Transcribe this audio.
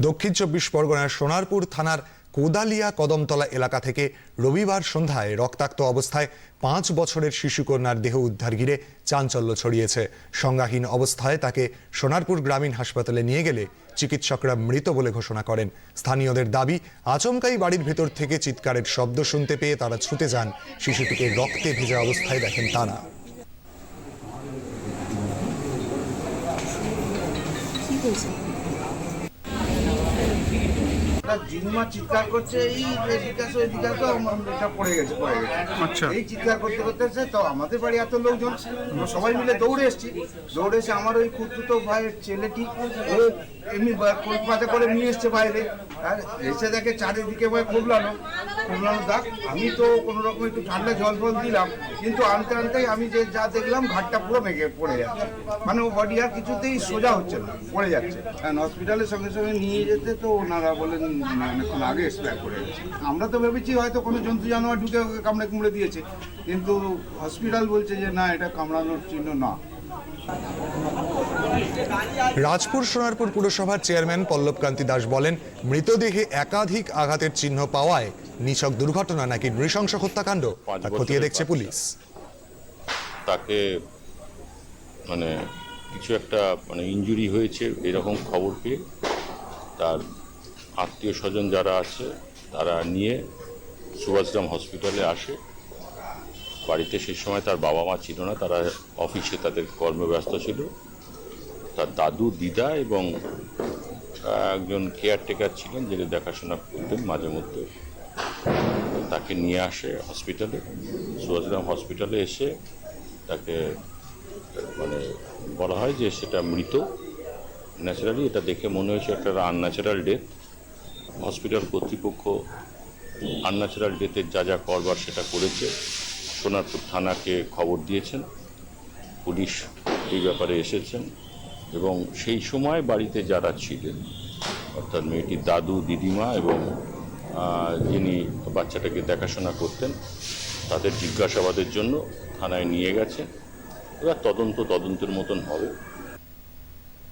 দক্ষিণ চব্বিশ পরগনার সোনারপুর থানার কোদালিয়া কদমতলা এলাকা থেকে রবিবার সন্ধ্যায় রক্তাক্ত অবস্থায় পাঁচ বছরের শিশুকন্যার দেহ উদ্ধার ঘিরে চাঞ্চল্য ছড়িয়েছে। সংজ্ঞাহীন অবস্থায় তাকে সোনারপুর গ্রামীণ হাসপাতালে নিয়ে গেলে চিকিৎসকরা মৃত বলে ঘোষণা করেন। স্থানীয়দের দাবি, আচমকাই বাড়ির ভেতর থেকে চিৎকারের শব্দ শুনতে পেয়ে তারা ছুটে যান। শিশুটিকে রক্তে ভেজা অবস্থায় দেখেন তারা। কি ওটা জিনুমা চিৎকার করছে এই এদিকে আসো এদিকে আসো এটা পড়ে গেছে পড়ে গেছে। আচ্ছা। এই চিৎকার করতে করতে এসে তো আমাদের বাড়ি এত লোকজন আমরা সবাই মিলে দৌড়ে এসেছি। দৌড়ে এসে আমার ওই খুঁড়তুতো ভাইয়ের ছেলেটি ও এমনি কলকাতা করে নিয়ে এসছে বাইরে। এসে দেখে চারিদিকে ভাই খুবলানো খুবলানো দাগ। আমি তো কোনো রকম একটু ঠান্ডা জল ফল দিলাম, কিন্তু আনতে আনতেই আমি যে যা দেখলাম, ঘাটটা পুরো মেঘে পড়ে যাচ্ছে। মানে ও বডি আর কিছুতেই সোজা হচ্ছে না, পড়ে যাচ্ছে। হসপিটালের সঙ্গে সঙ্গে নিয়ে যেতে তো ওনারা বলেন অনেকক্ষণ আগে এক্সপায়ার করে গেছে। আমরা তো ভেবেছি হয়তো কোনো জন্তু জানোয়ার ঢুকে কামড়ে কুমড়ে দিয়েছে, কিন্তু হসপিটাল বলছে যে, না, এটা কামড়ানোর চিহ্ন না। রাজপুর সোনারপুর পুরসভার চেয়ারম্যান পল্লবকান্তি দাস বলেন মৃতদেহে একাধিক আঘাতের চিহ্ন পাওয়ায় নিছক দুর্ঘটনা নাকি নৃশংস হত্যাকাণ্ড তা খতিয়ে দেখছে পুলিশ। তাকে মানে কিছু একটা মানে ইনজুরি হয়েছে এরকম খবর পেয়ে তার আত্মীয় স্বজন যারা আছে তারা নিয়ে সুভাষগ্রাম হসপিটালে আসে। বাড়িতে সেই সময় তার বাবা মা ছিল না, তারা অফিসে তাদের কর্মব্যস্ত ছিল। তার দাদু, দিদা এবং একজন কেয়ারটেকার ছিলেন যিনি দেখাশোনা করতেন মাঝে মধ্যে। তাকে নিয়ে আসে হসপিটালে সুভাষগ্রাম হসপিটালে এসে তাকে মানে বলা হয় যে সেটা মৃত। ন্যাচারালি এটা দেখে মনে হয়েছে একটা আনন্যাচারাল ডেথ হসপিটাল কর্তৃপক্ষ আনন্যাচারাল ডেথের যা যা করবার সেটা করেছে। সোনারপুর থানাকে খবর দিয়েছেন। পুলিশ এই ব্যাপারে এসেছেন এবং সেই সময় বাড়িতে যারা ছিলেন, অর্থাৎ মেয়েটির দাদু, দিদিমা এবং যিনি বাচ্চাটাকে দেখাশোনা করতেন, তাদের জিজ্ঞাসাবাদের জন্য থানায় নিয়ে গেছে এবার তদন্ত তদন্তের মতন হবে।